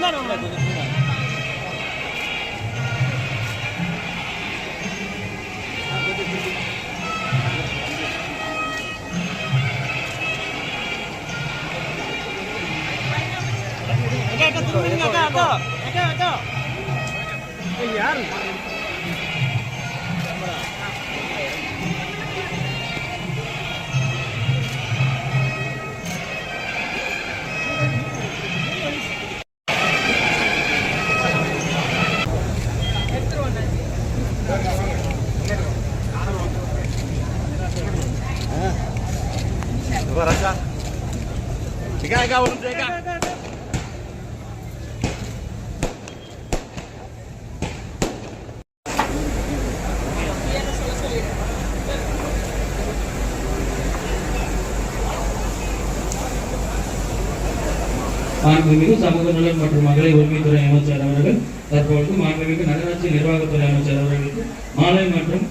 அண்ணா கொஞ்சம் பின்னாடி வாங்க கொஞ்சம் மாண்புமிகு சமூக நலன் மற்றும் மகளிர் உரிமைத்துறை அமைச்சர் அவர்கள் தற்பொழுது மாண்புமிகு நகராட்சி நிர்வாகத்துறை அமைச்சர் அவர்களுக்கு மாலை மற்றும்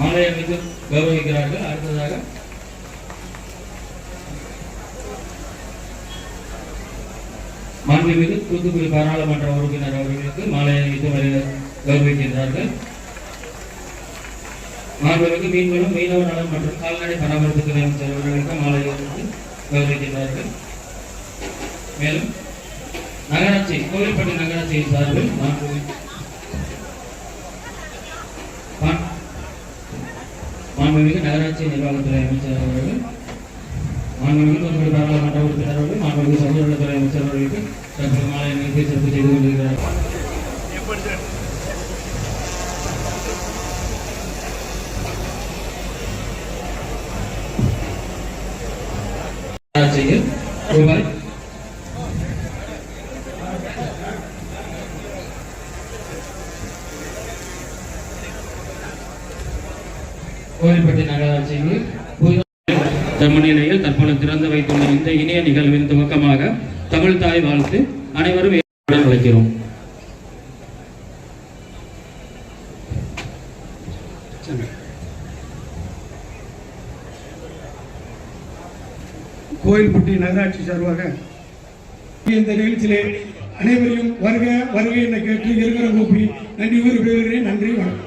மாலை அமைத்து கௌரவிக்கிறார்கள். அடுத்ததாக மாண்புமிகு தூத்துக்குடி பாராளுமன்ற உறுப்பினர் அவர்களுக்கு மாலை அணிவித்து கௌரவிக்கின்றார்கள். மாண்புமிகு மீன்வளம் மீனவ நலன் மற்றும் கால்நடை பராமரிப்புத்துறை அமைச்சர் அவர்களுக்கு மாலை அணிவித்து கௌரவிக்கின்றார்கள். மேலும் நகராட்சி கோவில்பட்டி நகராட்சியின் சார்பில் மாண்புமிகு மா- மாண்புமிகு நகராட்சி நிர்வாகத்துறை அமைச்சர் அவர்கள் மாண்புமிகு தூத்துக்குடி பாராளுமன்ற உறுப்பினர் அவர்கள் மாண்புமிகு சமூக நலத்துறை அமைச்சர் அவர்களுக்கு தற்போது மாலை அணிவித்து சிறப்பு செய்து கொண்டிருக்கிறார்கள் நகராட்சியில் ரூபாய் கோவில்பட்டி நகராட்சியில் புதிய முன்னிலையில் தற்போது திறந்து வைத்துள்ள இந்த இனிய நிகழ்வின் துவக்கமாக தமிழ் தாய் வாழ்த்து அனைவரும் அழைக்கிறோம். கோயில்பட்டி நகராட்சி சார்பாக இந்த நிகழ்ச்சியிலே அனைவரையும் வருக வருக என கேட்டு இருக்கிற கூப்பி நன்றி கூறி நன்றி வணக்கம்.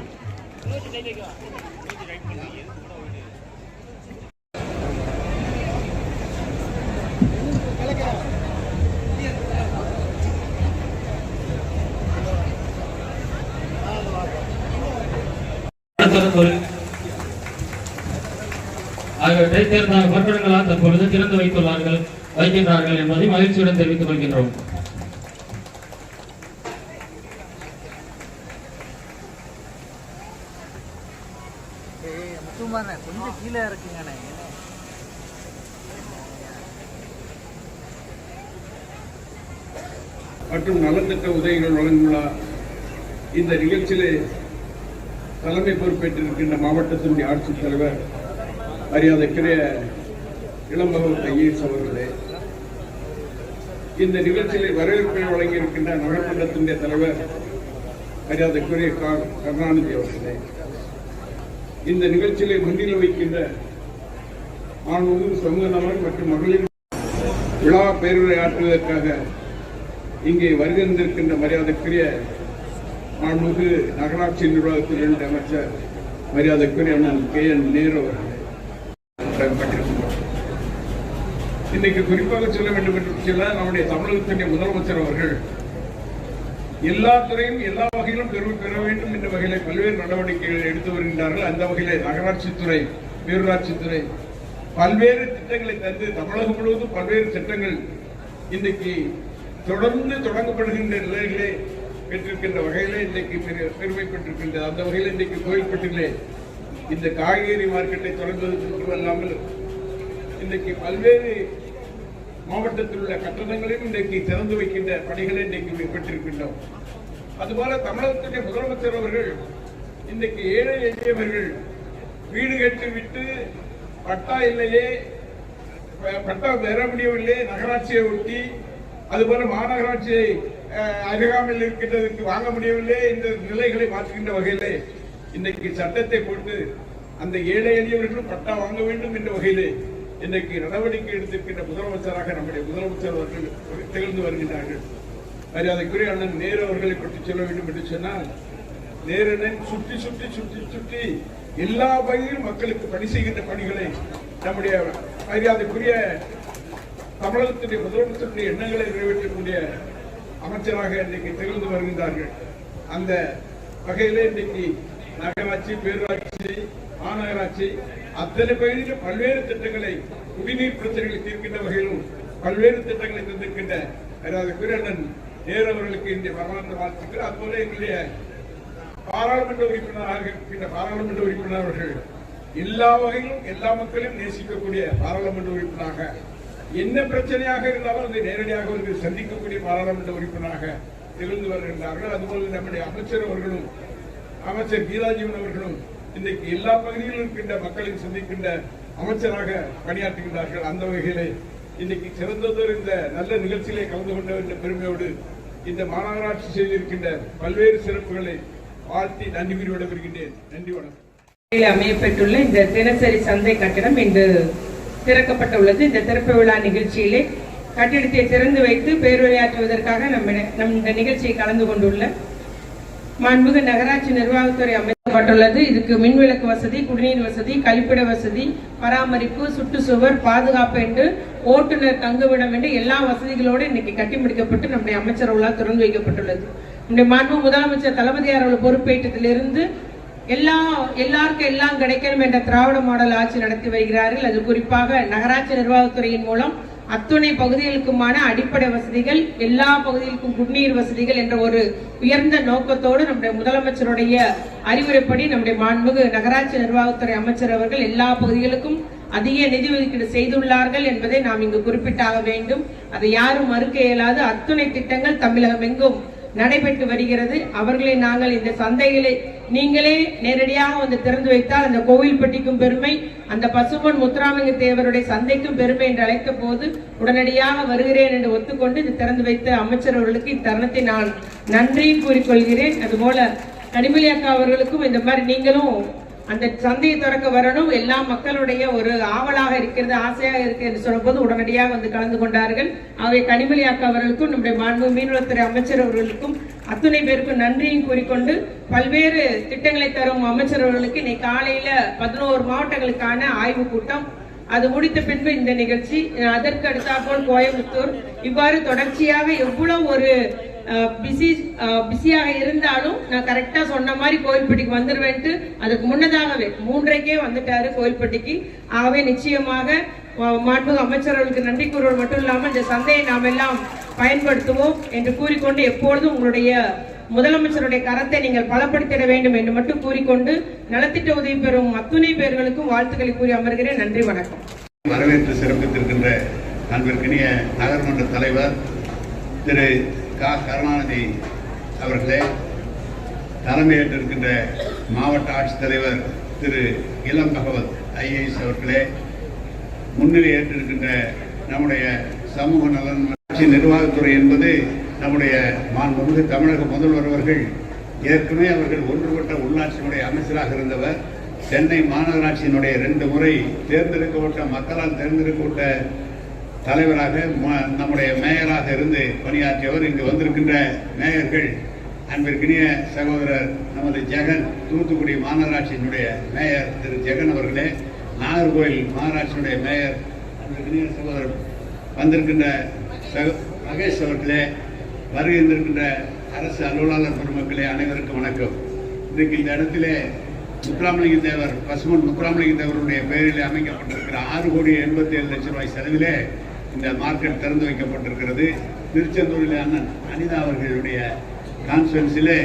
அடுத்தது ஆகியவற்றை தேர்ந்த தற்பொழுது திறந்து வைத்துள்ளார்கள் வைக்கின்றார்கள் என்பதை மகிழ்ச்சியுடன் தெரிவித்துக் கொள்கின்றோம். கொஞ்சம் கீழே இருக்குங்கண்ணே மற்றும் நலத்திட்ட உதவிகள் வழங்குள்ள இந்த நிகழ்ச்சியிலே தலைமை பொறுப்பேற்றிருக்கின்ற மாவட்டத்தினுடைய ஆட்சித்தலைவர் மரியாதைக்குரிய இளம்பகவத் ஐஏஎஸ் அவர்களே இந்த நிகழ்ச்சியிலே வரவேற்பை வழங்கியிருக்கின்ற நகர்மன்றத்தினுடைய தலைவர் மரியாதைக்குரிய கருணாநிதி அவர்களே இந்த நிகழ்ச்சியிலே முன்னிலை வைக்கின்ற மாணவர்கள் சமூக நலன் மற்றும் மகளிர் விழா பேருரை ஆற்றுவதற்காக இங்கே வருகின்றிருக்கின்ற மரியாதைக்குரிய மாண்புமிகு நகராட்சி நிர்வாகத்தில் இரண்டு அமைச்சர் மரியாதைக்குரிய அண்ணன் கே. என். நேரு இன்னைக்கு குறிப்பாக சொல்ல வேண்டும் என்று சொல்ல நம்முடைய தமிழகத்தினுடைய முதலமைச்சர் அவர்கள் எல்லா துறையும் எல்லா வகையிலும் பெருமை பெற வேண்டும் என்ற வகையில் பல்வேறு நடவடிக்கைகள் எடுத்து வருகின்றார்கள். அந்த வகையில் நகராட்சித்துறை பேரூராட்சித்துறை பல்வேறு திட்டங்களை தந்து தமிழகம் முழுவதும் பல்வேறு திட்டங்கள் இன்றைக்கு தொடர்ந்து தொடங்கப்படுகின்ற நிலையிலே பெற்றிருக்கின்ற வகையில் இன்றைக்கு பெரு- பெருமை பெற்றிருக்கின்றது அந்த வகையில் இன்றைக்கு கோயில்பட்டிலே இந்த காய்கறி மார்க்கெட்டை தொடங்குவது மட்டுமல்லாமல் இன்றைக்கு பல்வேறு மாவட்டத்தில் உள்ள கட்டடங்களையும் இன்றைக்கு திறந்து வைக்கின்ற பணிகளை இன்றைக்கு பெற்றிருக்கின்றோம். அதுபோல தமிழகத்துடைய முதலமைச்சர் அவர்கள் இன்றைக்கு ஏழை எளியவர்கள் வீடு கட்டி விட்டு பட்டா இல்லையே ப- பட்டா பெற முடியவில்லை நகராட்சியை ஒட்டி அதுபோல மாநகராட்சியை அஹ், அருகாமையில் இருக்கின்றதற்கு வாங்க முடியவில்லை இந்த நிலைகளை மாற்றுகின்ற வகையிலே இன்றைக்கு சட்டத்தை போட்டு அந்த ஏழை எளியவர்களும் பட்டா வாங்க வேண்டும் என்ற வகையிலே இன்றைக்கு நடவடிக்கை எடுத்திருக்கின்ற முதலமைச்சராக நம்முடைய முதலமைச்சர் அவர்கள் திகழ்ந்து வருகின்றார்கள். மரியாதைக்குரிய அண்ணன் நேரு அவர்களை பற்றி சொல்ல வேண்டும் என்று சொன்னால் நேருடன் சுற்றி சுற்றி சுற்றி சுற்றி எல்லா வகையிலும் மக்களுக்கு பணி செய்கின்ற பணிகளை நம்முடைய மரியாதைக்குரிய தமிழகத்துடைய முதலமைச்சருடைய எண்ணங்களை நிறைவேற்றக்கூடிய அமைச்சராக இன்றைக்கு திகழ்ந்து வருகின்றார்கள். அந்த வகையிலே இன்றைக்கு நகராட்சி பேரூராட்சி மாநகராட்சி அத்தனை பகுதியிலும் பல்வேறு திட்டங்களை குடிநீர் பிரச்சனைகளை தீர்க்கின்ற வகையிலும் பல்வேறு திட்டங்களை தந்திருக்கின்ற மரியாதைக்குரிய அண்ணன் நேரு அவர்களுக்கு இன்றைய வரலாற்று வாழ்த்துக்கள். அதுபோல எங்களுடைய பாராளுமன்ற உறுப்பினராக இருக்கின்ற பாராளுமன்ற உறுப்பினர் அவர்கள் எல்லா வகையிலும் எல்லா மக்களையும் நேசிக்கக்கூடிய பாராளுமன்ற உறுப்பினராக என்ன பிரச்சனையாக இருந்தாலும் அதை நேரடியாக வந்து சந்திக்கக்கூடிய பாராளுமன்ற உறுப்பினராக திகழ்ந்து வருகின்றார்கள். அதுபோல நம்முடைய அமைச்சர் அவர்களும் அமைச்சர் கீதாஜீவன் அவர்களும் இன்றைக்கு எல்லா பகுதியிலும் இருக்கின்ற மக்களை சந்திக்கின்ற அமைச்சராக பணியாற்றுகின்றார்கள். அந்த வகையிலே இன்னைக்கு சிறந்ததோர் இந்த நல்ல நிகழ்ச்சியிலே கலந்து கொண்டவர் என்ற பெருமையோடு இந்த மாநகராட்சி செய்திருக்கின்ற பல்வேறு சிறப்புகளை வாழ்த்தி நன்றி கூறி விடைபெறுகின்றேன். நன்றி வணக்கம். அமையப்பட்டுள்ள இந்த தினசரி சந்தை கட்டிடம் இன்று திறக்கப்பட்டுள்ளது. இந்த திறப்பு விழா நிகழ்ச்சியிலே கட்டிடத்தை திறந்து வைத்து பேருரையாற்றுவதற்காக நம்ம நம் இந்த நிகழ்ச்சியை கலந்து கொண்டுள்ள மாண்புமிகு நகராட்சி நிர்வாகத்துறை அமைக்கப்பட்டுள்ளது. இதுக்கு மின்விளக்கு வசதி குடிநீர் வசதி கழிப்பிட வசதி பராமரிப்பு சுற்றுச்சுவர் பாதுகாப்பு என்று ஓட்டுநர் தங்குமிடம் என்று எல்லா வசதிகளோடு இன்னைக்கு கட்டி முடிக்கப்பட்டு நம்முடைய அமைச்சர்களால் திறந்து வைக்கப்பட்டுள்ளது. நம்முடைய மாண்பு முதலமைச்சர் தளபதியார் அவர்கள் பொறுப்பேற்றத்திலிருந்து எல்லா எல்லாருக்கும் எல்லாம் கிடைக்கணும் என்ற திராவிட மாடல் ஆட்சி நடத்தி வருகிறார்கள். அது குறிப்பாக நகராட்சி நிர்வாகத்துறையின் மூலம் அத்துணை பகுதிகளுக்குமான அடிப்படை வசதிகள் எல்லா பகுதிகளுக்கும் குடிநீர் வசதிகள் என்ற ஒரு உயர்ந்த நோக்கத்தோடு நம்முடைய முதலமைச்சருடைய அறிவுரைப்படி நம்முடைய மாண்புமிகு நகராட்சி நிர்வாகத்துறை அமைச்சர் அவர்கள் எல்லா பகுதிகளுக்கும் அதிக நிதி ஒதுக்கீடு செய்துள்ளார்கள் என்பதை நாம் இங்கு குறிப்பிட்டாக வேண்டும். அதை யாரும் மறுக்க இயலாது. அத்துணை திட்டங்கள் தமிழகம் எங்கும் நடைபெற்று வருகிறது. அவர்களை நாங்கள் இந்த சந்தைகளை நீங்களே நேரடியாக வந்து திறந்து வைத்தால் அந்த கோவில்பட்டிக்கும் பெருமை அந்த பசுமன் முத்துராமலிங்க தேவருடைய சந்தைக்கும் பெருமை என்று அழைத்த போது உடனடியாக வருகிறேன் என்று ஒத்துக்கொண்டு இது திறந்து வைத்த அமைச்சர் அவர்களுக்கு இத்தருணத்தை நான் நன்றியும் கூறிக்கொள்கிறேன். அதுபோல கனிமொழி அக்கா அவர்களுக்கும் இந்த மாதிரி நீங்களும் அந்த சந்தையை திறக்க வரணும். எல்லா மக்களுடைய ஒரு ஆவலாக இருக்கிறது ஆசையாக இருக்கு என்று சொல்லும்போது உடனடியாக வந்து கலந்து கொண்டார்கள். ஆகவே கனிமொழி அக்கா அவர்களுக்கும் நம்முடைய மாண்பு மீன்வளத்துறை அமைச்சர் அவர்களுக்கும் அத்துணை பேருக்கும் நன்றியும் கூறிக்கொண்டு பல்வேறு திட்டங்களை தரும் அமைச்சர் அவர்களுக்கு இன்னைக்கு காலையில பதினோரு மாவட்டங்களுக்கான ஆய்வு கூட்டம். அது முடித்த பின்பு இந்த நிகழ்ச்சி. அதற்கு அடுத்தாற்போல் கோயம்புத்தூர். இவ்வாறு தொடர்ச்சியாக எவ்வளவு ஒரு பிஸி பிஸியாக இருந்தாலும் நான் கரெக்டா சொன்ன மாதிரி கோயில்பட்டிக்கு வந்துடுவேன்ட்டு அதுக்கு முன்னதாகவே மூன்றைக்கே வந்துட்டாரு கோயில்பட்டிக்கு. ஆகவே நிச்சயமாக அஹ், அமைச்சர்களுக்கு நன்றி கூறுவது மட்டும் இல்லாமல் இந்த சந்தையை நாம் எல்லாம் பயன்படுத்துவோம் என்று கூறிக்கொண்டு எப்பொழுதும் உங்களுடைய முதலமைச்சருடைய கரத்தை நீங்கள் பலப்படுத்திட வேண்டும் என்று மட்டும் கூறிக்கொண்டு நலத்திட்ட உதவி பெறும் அத்துணை பேர்களுக்கும் வாழ்த்துக்களை கூறி அமர்கிறேன். நன்றி வணக்கம். வரவேற்று சிறப்பித்திருக்கின்ற அன்பிற்கினிய நகர்மன்ற தலைவர் திரு க கருணாநிதி அவர்களே தலைமையேற்றிருக்கின்ற மாவட்ட ஆட்சித்தலைவர் திரு இளம் பகவத் ஐஏஎஸ் அவர்களே முன்னிலை ஏற்றிருக்கின்ற நம்முடைய சமூக நலன் ஆட்சி நிர்வாகத்துறை என்பது நம்முடைய மாண்புமிகு தமிழக முதல்வர் அவர்கள் ஏற்கனவே அவர்கள் ஒன்றுபட்ட உள்ளாட்சியினுடைய அமைச்சராக இருந்தவர் சென்னை மாநகராட்சியினுடைய ரெண்டு முறை தேர்ந்தெடுக்கப்பட்ட மக்களால் தேர்ந்தெடுக்கப்பட்ட தலைவராக நம்முடைய மேயராக இருந்து பணியாற்றியவர் இங்கு வந்திருக்கின்ற மேயர்கள். அன்பிற்கினிய சகோதரர் நமது ஜெகன் தூத்துக்குடி மாநகராட்சியினுடைய மேயர் திரு ஜெகன் அவர்களே நாகர்கோவில் மாநகராட்சியினுடைய மேயர் அன்பிற்கினிய சகோதரர் வந்திருக்கின்ற சக- மகேஷ் அவர்களே வருகின்றிருக்கின்ற அரசு அலுவலாளர் பெருமக்களே அனைவருக்கும் வணக்கம். இன்றைக்கு இந்த இடத்திலே முத்துராமலிங்க தேவர் பசுமன் முத்துராமலிங்க தேவருடைய பெயரில் அமைக்கப்பட்டிருக்கிற ஆறு கோடி எண்பத்தி ஏழு லட்சம் ரூபாய் செலவிலே இந்த மார்க்கெட் திறந்து வைக்கப்பட்டிருக்கிறது. திருச்செந்தூரில் அண்ணன் அனிதா அவர்களுடைய கான்ஃபரன்ஸிலே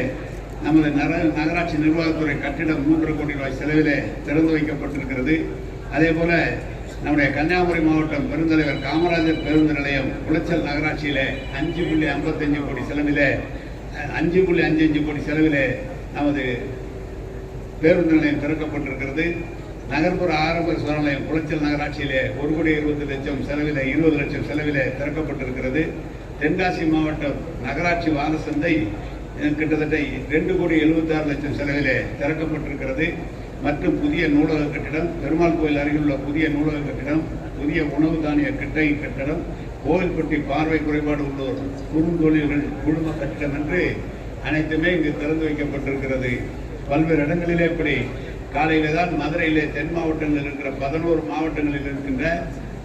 நமது நர நகராட்சி நிர்வாகத்துறை கட்டிடம் மூன்று கோடி ரூபாய் செலவிலே திறந்து வைக்கப்பட்டிருக்கிறது. அதே போல நம்முடைய கன்னியாகுமரி மாவட்டம் பெருந்தலைவர் காமராஜர் பேருந்து நிலையம் குளச்சல் நகராட்சியிலே அஞ்சு புள்ளி ஐம்பத்தஞ்சு கோடி செலவிலே அஞ்சு புள்ளி அஞ்சு அஞ்சு கோடி செலவிலே நமது பேருந்து நிலையம் திறக்கப்பட்டிருக்கிறது. நகர்ப்புற ஆரம்ப சுகாதார குளச்சல் நகராட்சியிலே ஒரு கோடி இருபது லட்சம் செலவில் இருபது லட்சம் செலவிலே திறக்கப்பட்டிருக்கிறது. தென்காசி மாவட்டம் நகராட்சி வார சந்தை கிட்டத்தட்ட ரெண்டு கோடி எழுபத்தாறு லட்சம் செலவிலே திறக்கப்பட்டிருக்கிறது. மற்றும் புதிய நூலக கட்டிடம் பெருமாள் கோயில் அருகிலுள்ள புதிய நூலக கட்டிடம் புதிய உணவு தானிய கிட்டை கட்டடம் கோவில்பட்டி பார்வை குறைபாடு உள்ளோர் குறுந்தொழில்கள் குழும கட்டிடம் என்று அனைத்துமே இங்கு திறந்து வைக்கப்பட்டிருக்கிறது. பல்வேறு இடங்களிலே இப்படி காலையில தான் மதுரையிலே தென் மாவட்டங்களில் இருக்கிற பதினோரு மாவட்டங்களில் இருக்கின்ற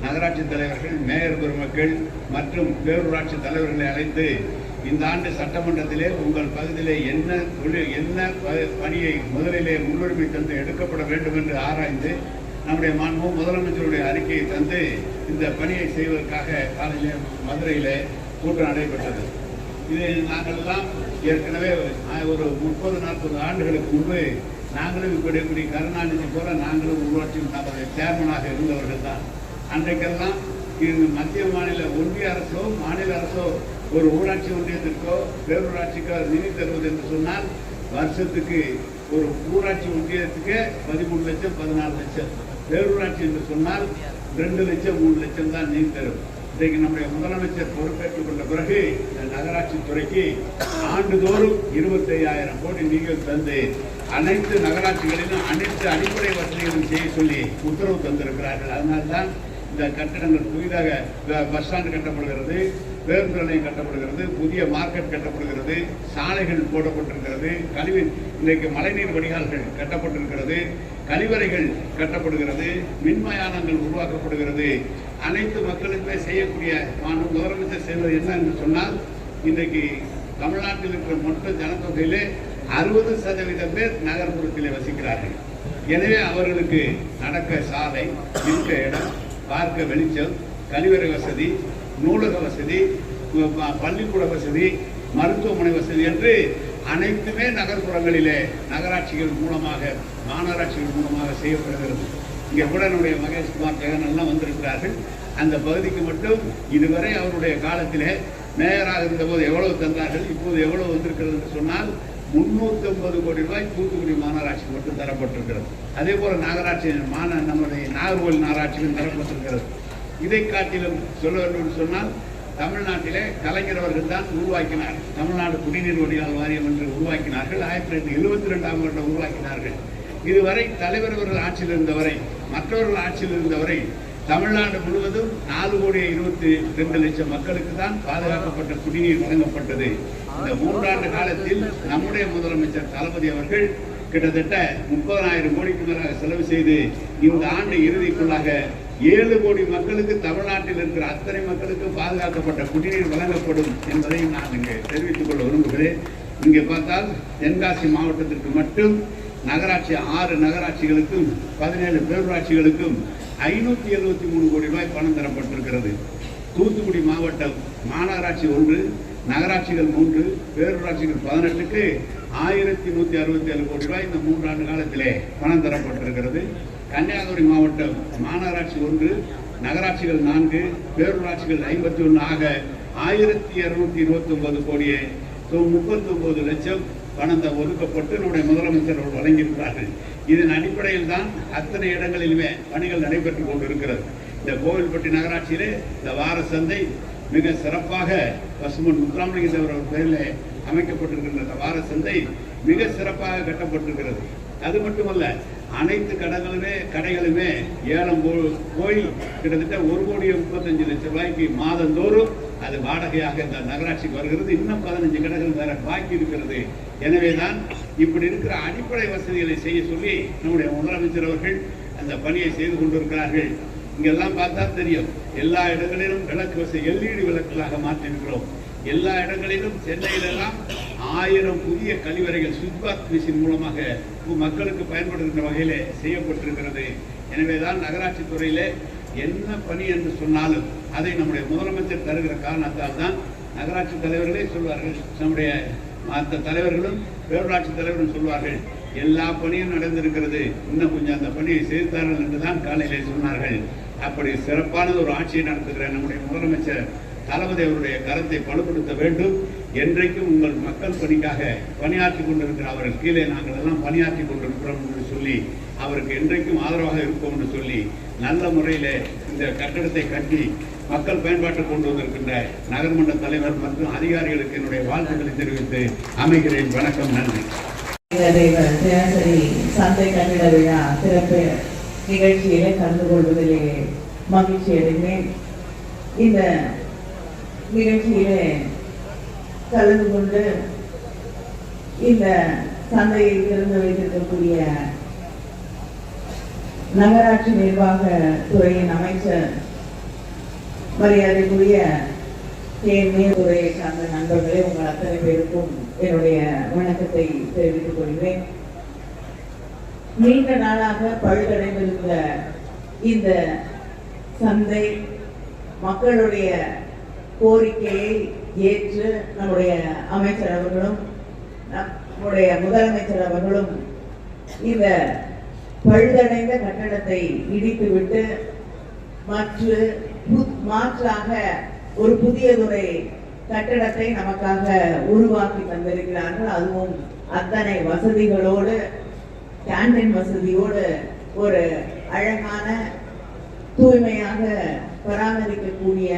நகராட்சி தலைவர்கள் மேயர் பெருமக்கள் மற்றும் பேரூராட்சி தலைவர்களை அழைத்து இந்த ஆண்டு சட்டமன்றத்திலே உங்கள் பகுதியிலே என்ன தொழில் என்ன ப- பணியை முதலிலே முன்னுரிமை தந்து எடுக்கப்பட வேண்டும் என்று ஆராய்ந்து நம்முடைய மாண்பு முதலமைச்சருடைய அறிக்கையை தந்து இந்த பணியை செய்வதற்காக காலையிலே மதுரையிலே கூட்டம் நடைபெற்றது. இது நாங்கள் ஏற்கனவே ஒரு முப்பது நாற்பது ஆண்டுகளுக்கு முன்பு நாங்களும் இப்படி இப்படி கருணாநிதி போல நாங்களும் ஊராட்சி நமது சேர்மனாக இருந்தவர்கள் தான் அன்றைக்கெல்லாம் இது மத்திய மாநில ஒன்றிய அரசோ மாநில அரசோ ஒரு ஊராட்சி ஒன்றியத்திற்கோ பேரூராட்சிக்கோ நிதி தருவது என்று சொன்னால் வருஷத்துக்கு ஒரு ஊராட்சி ஒன்றியத்துக்கு பதிமூணு லட்சம் பதினாலு லட்சம். பேரூராட்சி என்று சொன்னால் ரெண்டு லட்சம் மூணு லட்சம் தான் நிதி தரும். இன்றைக்கு நம்முடைய முதலமைச்சர் பொறுப்பேற்றுக் கொண்ட பிறகு இந்த நகராட்சி துறைக்கு ஆண்டுதோறும் இருபத்தையாயிரம் கோடி நீங்கள் தந்து அனைத்து நகராட்சிகளிலும் அனைத்து அடிப்படை வசதிகளும் செய்ய சொல்லி உத்தரவு தந்திருக்கிறார்கள். அதனால்தான் இந்த கட்டிடங்கள் புதிதாக பஸ் ஸ்டாண்டு கட்டப்படுகிறது பேருந்து நிலையம் கட்டப்படுகிறது புதிய மார்க்கெட் கட்டப்படுகிறது சாலைகள் போடப்பட்டிருக்கிறது கழிவு இன்றைக்கு மழைநீர் வடிகால்கள் கட்டப்பட்டிருக்கிறது கழிவறைகள் கட்டப்படுகிறது மின்மயானங்கள் உருவாக்கப்படுகிறது. அனைத்து மக்களுக்குமே செய்யக்கூடிய மாண்பு முதலமைச்சர் செய்வது என்ன என்று சொன்னால் இன்றைக்கு தமிழ்நாட்டில் இருக்கிற மொத்த ஜனத்தொகையிலே அறுபது சதவீதம் பேர் நகர்ப்புறத்திலே வசிக்கிறார்கள். எனவே அவர்களுக்கு நடக்க சாலை இருக்க இடம் பார்க்க வெளிச்சம் கழிவறை வசதி நூலக வசதி பள்ளிக்கூட வசதி மருத்துவமனை வசதி என்று அனைத்துமே நகர்ப்புறங்களிலே நகராட்சிகள் மூலமாக மாநகராட்சிகள் மூலமாக செய்யப்படுகிறது. இங்கே கூட நம்முடைய மகேஷ்குமார் ஜெகன் எல்லாம் வந்திருக்கிறார்கள். அந்த பகுதிக்கு மட்டும் இதுவரை அவருடைய காலத்திலே மேயராக இருந்தபோது எவ்வளவு தந்தார்கள் இப்போது எவ்வளவு வந்திருக்கிறது என்று சொன்னால் முன்னூத்தி ஐம்பது கோடி ரூபாய் தூத்துக்குடி மாநகராட்சி மட்டும் தரப்பட்டிருக்கிறது. அதே போல நகராட்சி மான நம்முடைய நாகர்கோவில் நகராட்சியிலும் தரப்பட்டிருக்கிறது. இதை காட்டிலும் சொல்ல வேண்டும் என்று சொன்னால் தமிழ்நாட்டிலே கலைஞர் அவர்கள் தான் உருவாக்கினார். தமிழ்நாடு குடிநீர் வடிகால் வாரியம் என்று உருவாக்கினார்கள். ஆயிரத்தி தொள்ளாயிரத்தி எழுபத்தி ரெண்டாம் வருடம் உருவாக்கினார்கள். இதுவரை தலைவர் அவர்கள் ஆட்சியில் இருந்தவரை மற்றவர்கள் ஆட்சியில் இருந்தவரை தமிழ்நாடு முழுவதும் நாலு கோடி இருபத்தி ரெண்டு லட்சம் மக்களுக்கு தான் பாதுகாக்கப்பட்ட குடிநீர் வழங்கப்பட்டது. இந்த மூன்றாண்டு காலத்தில் நம்முடைய முதலமைச்சர் தளபதி அவர்கள் கிட்டத்தட்ட முப்பதாயிரம் கோடிக்கு மேலாக செலவு செய்து இந்த ஆண்டு இறுதிக்குள்ளாக ஏழு கோடி மக்களுக்கு தமிழ்நாட்டில் இருக்கிற அத்தனை மக்களுக்கும் பாதுகாக்கப்பட்ட குடிநீர் வழங்கப்படும் என்பதையும் நான் இங்கே தெரிவித்துக் கொள்ள விரும்புகிறேன். இங்கே பார்த்தால் தென்காசி மாவட்டத்திற்கு மட்டும் நகராட்சி ஆறு நகராட்சிகளுக்கும் பதினேழு பேரூராட்சிகளுக்கும் ஐநூத்தி எழுபத்தி மூணு கோடி ரூபாய் பணம் தரப்பட்டிருக்கிறது. தூத்துக்குடி மாவட்டம் மாநகராட்சி ஒன்று நகராட்சிகள் மூன்று பேரூராட்சிகள் பதினெட்டுக்கு ஆயிரத்தி நூத்தி அறுபத்தி ஏழு கோடி ரூபாய் இந்த மூன்றாண்டு காலத்திலே பணம் தரப்பட்டிருக்கிறது. கன்னியாகுமரி மாவட்டம் மாநகராட்சி ஒன்று நகராட்சிகள் நான்கு பேரூராட்சிகள் ஐம்பத்தி ஒன்று ஆக ஆயிரத்தி இருநூத்தி இருபத்தி ஒன்பது கோடியே முப்பத்தி ஒன்பது லட்சம் பணம் ஒதுக்கப்பட்டு நம்முடைய முதலமைச்சர் அவர்கள் வழங்கியிருக்கிறார்கள். இதன் அடிப்படையில் தான் அத்தனை இடங்களிலுமே பணிகள் நடைபெற்றுக் கொண்டிருக்கிறது. இந்த கோவில்பட்டி நகராட்சியிலே இந்த வார சந்தை மிக சிறப்பாக பசுமன் முத்துராமலிங்க தேவர் அவர் பெயரில் அமைக்கப்பட்டிருக்கின்ற இந்த வார சந்தை மிக சிறப்பாக கட்டப்பட்டிருக்கிறது. அது மட்டுமல்ல அனைத்து கடைகளுமே கடைகளுமே ஏலம் போ- கிட்டத்தட்ட ஒரு கோடி முப்பத்தஞ்சு லட்சம் ரூபாய்க்கு மாதந்தோறும் அது வாடகையாக இந்த நகராட்சிக்கு வருகிறது. இன்னும் பதினஞ்சு கடைகள் வேற பாக்கி இருக்கிறது. எனவே தான் இப்படி இருக்கிற அடிப்படை வசதிகளை செய்ய சொல்லி நம்முடைய முதலமைச்சர் அவர்கள் அந்த பணியை செய்து கொண்டிருக்கிறார்கள். இங்கெல்லாம் பார்த்தா தெரியும். எல்லா இடங்களிலும் விளக்கு வசதி எல்இடி விளக்குகளாக மாற்றிருக்கிறோம் எல்லா இடங்களிலும் சென்னையிலெல்லாம் ஆயிரம் புதிய கழிவறைகள் சுத்பாத் மிஷின் மூலமாக மக்களுக்கு பயன்படுகின்ற வகையில் செய்யப்பட்டிருக்கிறது. எனவேதான் நகராட்சி துறையில் என்ன பணி என்று சொன்னாலும் அதை நம்முடைய முதலமைச்சர் தருகிற காரணத்தால் தான் நகராட்சி தலைவர்களே சொல்வார்கள். நம்முடைய மற்ற தலைவர்களும் பேரூராட்சி தலைவரும் சொல்வார்கள் எல்லா பணியும் நடந்திருக்கிறது. இன்னும் கொஞ்சம் அந்த பணியை செய்தார்கள் என்று தான் காலையிலே சொன்னார்கள். அப்படி சிறப்பானது ஒரு ஆட்சியை நடத்துகிற நம்முடைய முதலமைச்சர் தளபதி அவருடைய கரத்தை பலப்படுத்த வேண்டும். என்றைக்கும் உங்கள் மக்கள் பணிக்காக பணியாற்றி கொண்டிருக்கிற அவர்கள் கீழே நாங்கள் எல்லாம் பணியாற்றி கொண்டிருக்கிறோம் என்று சொல்லி அவருக்கு என்றைக்கும் ஆதரவாக இருப்போம் என்று சொல்லி நல்ல முறையில் இந்த கட்டடத்தை கட்டி மக்கள் பயன்பாட்டை கொண்டு வந்திருக்கின்ற நகர்மன்ற தலைவர் மற்றும் அதிகாரிகளுக்கு என்னுடைய வாழ்த்துக்களை தெரிவித்து அமைகிறேன். வணக்கம் நன்றி. சந்தை கட்டிட விழா சிறப்பு நிகழ்ச்சியிலே கலந்து கொள்வதிலே மகிழ்ச்சி அடைந்தேன். இந்த நிகழ்ச்சியிலே கலந்து கொண்டு இந்த சந்தையை திறந்து வைத்திருக்கக்கூடிய நகராட்சி நிர்வாக துறையின் அமைச்சர் மரியாதைக்குரிய துறையை சார்ந்த நண்பர்களே உங்கள் அத்தனை பேருக்கும் என்னுடைய வணக்கத்தை தெரிவித்துக் கொள்கிறேன். நீண்ட நாளாக பழுதடைந்திருந்த இந்த சந்தை மக்களுடைய கோரிக்கையை ஏற்று நம்முடைய அமைச்சர் அவர்களும் நம்முடைய முதலமைச்சர் அவர்களும் இந்த பழுதடைந்த கட்டடத்தை இடித்துவிட்டு மற்ற மாற்றாக ஒரு புதியதொரு கட்டடத்தை நமக்காக உருவாக்கி தந்திருக்கிறார்கள். அதுவும் அத்தனை வசதிகளோடு கேண்டீன் வசதியோடு ஒரு அழகான தூய்மையாக பராமரிக்கக்கூடிய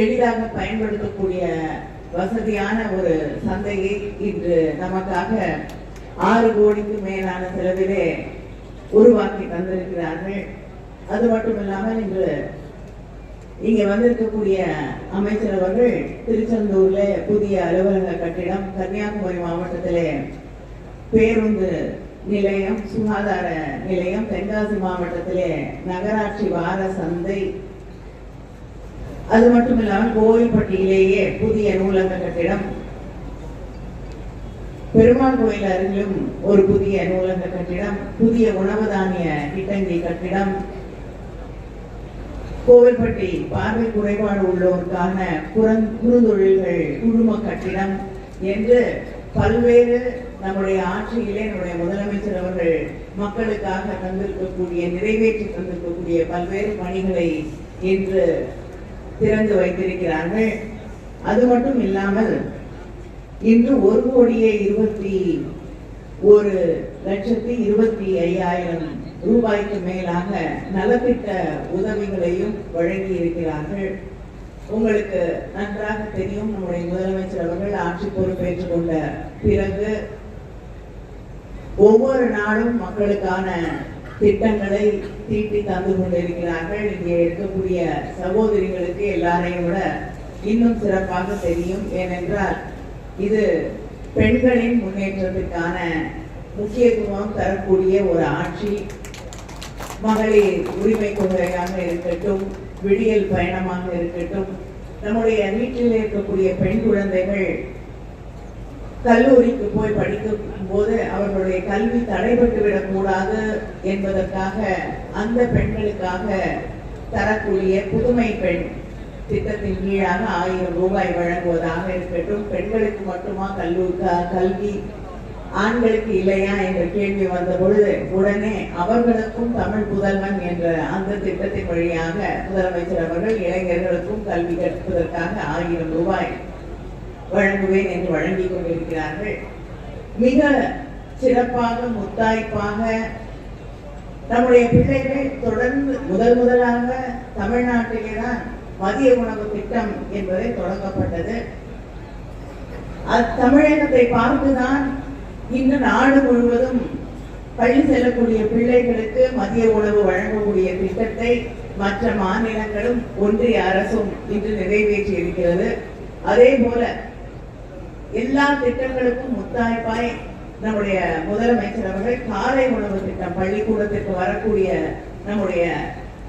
எளிதாக பயன்படுத்தக்கூடிய வசதியான ஒரு சந்தையை இன்று நமக்காக ஆறு கோடிக்கு மேலான செலவிலே உருவாக்கி தந்திருக்கிறார்கள். அது மட்டும் இல்லாமல் இன்று இங்கே வந்திருக்கக்கூடிய அமைச்சர் அவர்கள் திருச்செந்தூர்ல புதிய அலுவலக கட்டிடம் கன்னியாகுமரி மாவட்டத்திலே பேருந்து நிலையம் சுகாதார நிலையம் தென்காசி மாவட்டத்திலே நகராட்சி வார சந்தை. அது மட்டும் இல்லாமல் கோவில்பட்டியிலேயே புதிய நூலக கட்டிடம். பெருமாள் கோயில் அருகிலும் ஒரு புதிய நூலக கட்டிடம் புதிய உணவு தானிய கிட்டங்கி கட்டிடம். கோவில்பட்டி பார்வை குறைபாடு உள்ளோருக்கான புறந் குறுந்தொழில்கள் குழும கட்டிடம் என்று பல்வேறு நம்முடைய ஆட்சியிலே நம்முடைய முதலமைச்சர் அவர்கள் மக்களுக்காக தந்திருக்கக்கூடிய நிறைவேற்றி தந்திருக்கக்கூடிய பல்வேறு பணிகளை இன்று திறந்து வைத்திருக்கிறார்கள். அது மட்டும் இல்லாமல் இன்று ஒரு கோடியே இருபத்தி ஒரு லட்சத்தி இருபத்தி ஐயாயிரம் ரூபாய்க்கு மேலாக நலத்திட்ட உதவிகளையும் வழங்கி இருக்கிறார்கள். உங்களுக்கு நன்றாக தெரியும் நம்முடைய முதலமைச்சர் அவர்கள் ஆட்சி பொறுப்பேற்றுக் கொண்ட பிறகு ஒவ்வொரு நாளும் மக்களுக்கான திட்டங்களை தீட்டி தந்து கொண்டிருக்கிறார்கள். இங்கே இருக்கக்கூடிய சகோதரிகளுக்கு எல்லாரையும் விட இன்னும் சிறப்பாக தெரியும். ஏனென்றால் இது பெண்களின் முன்னேற்றத்திற்கான முக்கியத்துவம் தரக்கூடிய ஒரு ஆட்சி. மகளிர் உரிமை கொள்கையாக இருக்கட்டும் விடியல் பயணமாக இருக்கட்டும் நம்முடைய வீட்டில் இருக்கக்கூடிய பெண் குழந்தைகள் கல்லூரிக்கு போய் படிக்கும் போது அவர்களுடைய கல்வி தடைபட்டு விடக்கூடாது என்பதற்காக அந்த பெண்களுக்காக தரக்கூடிய புதுமை பெண் திட்டத்தின் கீழாக ஆயிரம் ரூபாய் வழங்குவதாக இருக்கட்டும். பெண்களுக்கு மட்டுமா கல்லூரி கல்வி ஆண்களுக்கு இல்லையா என்ற கேள்வி வந்த பொழுது உடனே அவர்களுக்கும் தமிழ் புதல்வன் என்ற அந்த திட்டத்தின் வழியாக முதலமைச்சர் அவர்கள் இளைஞர்களுக்கும் கல்வி கற்பதற்காக ஆயிரம் ரூபாய் வழங்குவேன் என்று வழங்கிக் கொண்டிருக்கிறார்கள். மிக சிறப்பாக முத்தாய்ப்பாக நம்முடைய பிள்ளைகள் தொடர்ந்து முதல் முதலாக தமிழ்நாட்டிலே தான் மதிய உணவு திட்டம் என்பதை தொடங்கப்பட்டது. தமிழகத்தை பார்த்துதான் இன்று நாடு முழுவதும் பள்ளி செல்லக்கூடிய பிள்ளைகளுக்கு மதிய உணவு வழங்கக்கூடிய திட்டத்தை மற்ற மாநிலங்களும் ஒன்றிய அரசும் இன்று நிறைவேற்றி இருக்கிறது அதே போல எல்லா திட்டங்களுக்கும் முத்தாய்ப்பாய் நம்முடைய முதலமைச்சர் அவர்கள் காலை உணவு திட்டம் பள்ளிக்கூடத்திற்கு வரக்கூடிய நம்முடைய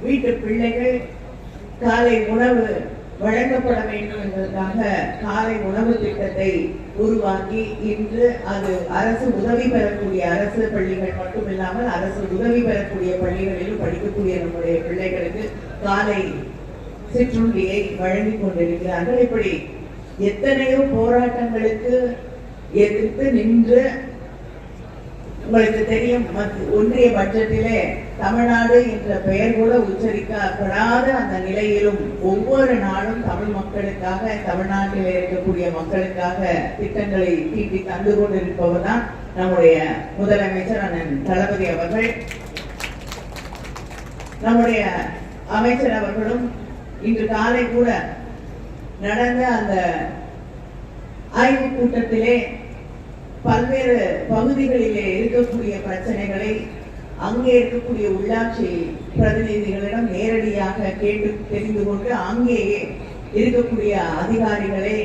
வீட்டு பிள்ளைகள் காலை உணவு வழங்கப்பட வேண்டும் என்பதற்காக காலை உணவு திட்டத்தை உருவாக்கி இன்று அது அரசு உதவி பெறக்கூடிய அரசு பள்ளிகள் மட்டுமில்லாமல் அரசு உதவி பெறக்கூடிய பள்ளிகளிலும் படிக்கக்கூடிய நம்முடைய பிள்ளைகளுக்கு காலை சிற்றுண்டியை வழங்கிக் கொண்டிருக்கிறார்கள். இப்படி எத்தனையோ போராட்டங்களுக்கு எதிர்த்து நின்று உங்களுக்கு தெரியும் ஒன்றிய பட்ஜெட்டிலே தமிழ்நாடு என்ற பெயர் கூட உச்சரிக்கப்படாத அந்த நிலையிலும் ஒவ்வொரு நாளும் தமிழ் மக்களுக்காக தமிழ்நாட்டில் இருக்கக்கூடிய மக்களுக்காக திட்டங்களை தீட்டி தந்து கொண்டிருப்பவர் தான் நம்முடைய முதலமைச்சர் அண்ணன் தளபதி அவர்கள். நம்முடைய அமைச்சர் அவர்களும் இன்று காலை கூட நடந்த அந்த ஆய்வு கூட்டத்திலே பல்வேறு பகுதிகளிலே இருக்கக்கூடிய பிரச்சனைகளை அங்கே இருக்கக்கூடிய உள்ளாட்சி பிரதிநிதிகளிடம் நேரடியாக கேட்டு தெரிந்து கொண்டு அங்கேயே இருக்கக்கூடிய அதிகாரிகளை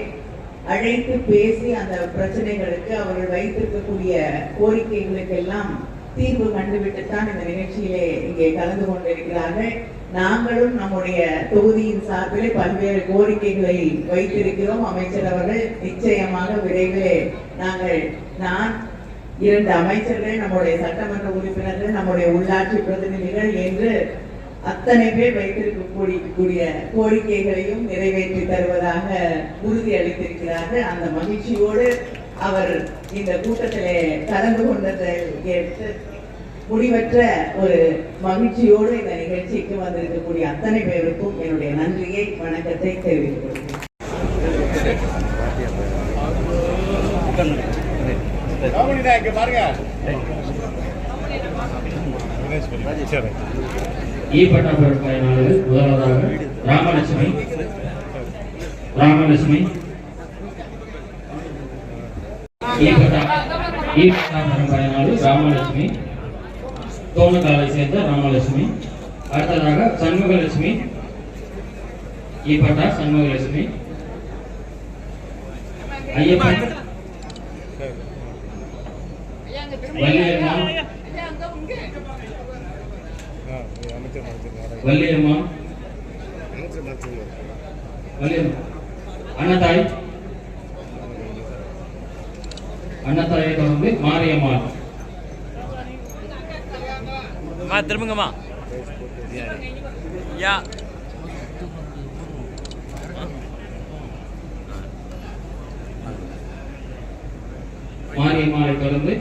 அழைத்து பேசி அந்த பிரச்சனைகளுக்கு அவர்கள் வைத்திருக்கக்கூடிய கோரிக்கைகளுக்கெல்லாம் தீர்வு கண்டுவிட்டுத்தான் இந்த நிகழ்ச்சியிலே இங்கே கலந்து கொண்டிருக்கிறார்கள். நாங்களும் நம்முடைய தொகுதியின் சார்பில் பல்வேறு கோரிக்கைகளை வைத்திருக்கிறோம். அமைச்சர் அவர்கள் நிச்சயமாக விரைவிலே நாங்கள் நான் இரண்டு அமைச்சர்கள் நம்முடைய சட்டமன்ற உறுப்பினர்கள் நம்முடைய உள்ளாட்சி பிரதிநிதிகள் என்று அத்தனை பேர் வைத்திருக்கக்கூடிய கோரிக்கைகளையும் நிறைவேற்றி தருவதாக உறுதி அளித்திருக்கிறார்கள். அந்த மகிழ்ச்சியோடு அவர் இந்த கூட்டத்திலே கலந்து கொண்டதை ஏற்று முடிவற்ற ஒரு மகிழ்ச்சியோடு இந்த நிகழ்ச்சிக்கு வந்திருக்கக்கூடிய அத்தனை பேருக்கும் என்னுடைய நன்றியை வணக்கத்தை தெரிவித்துக் கொள்கிறேன் முதலாவதாக ராமலட்சுமி. ராமலட்சுமி. ராமலட்சுமி. தோணுகாலை சேர்ந்த ராமலட்சுமி. அடுத்ததாக சண்முகலட்சுமி. இ சண்முகலட்சுமி. ஐயப்பன். வள்ளியம்மா வள்ளியம்மா வள்ளியம்மா அன்னதாய் தொடர்ந்து மாரியம்மா அம்மா திரும்புங்கம்மா யா மாரியம்மாளை தொடர்ந்து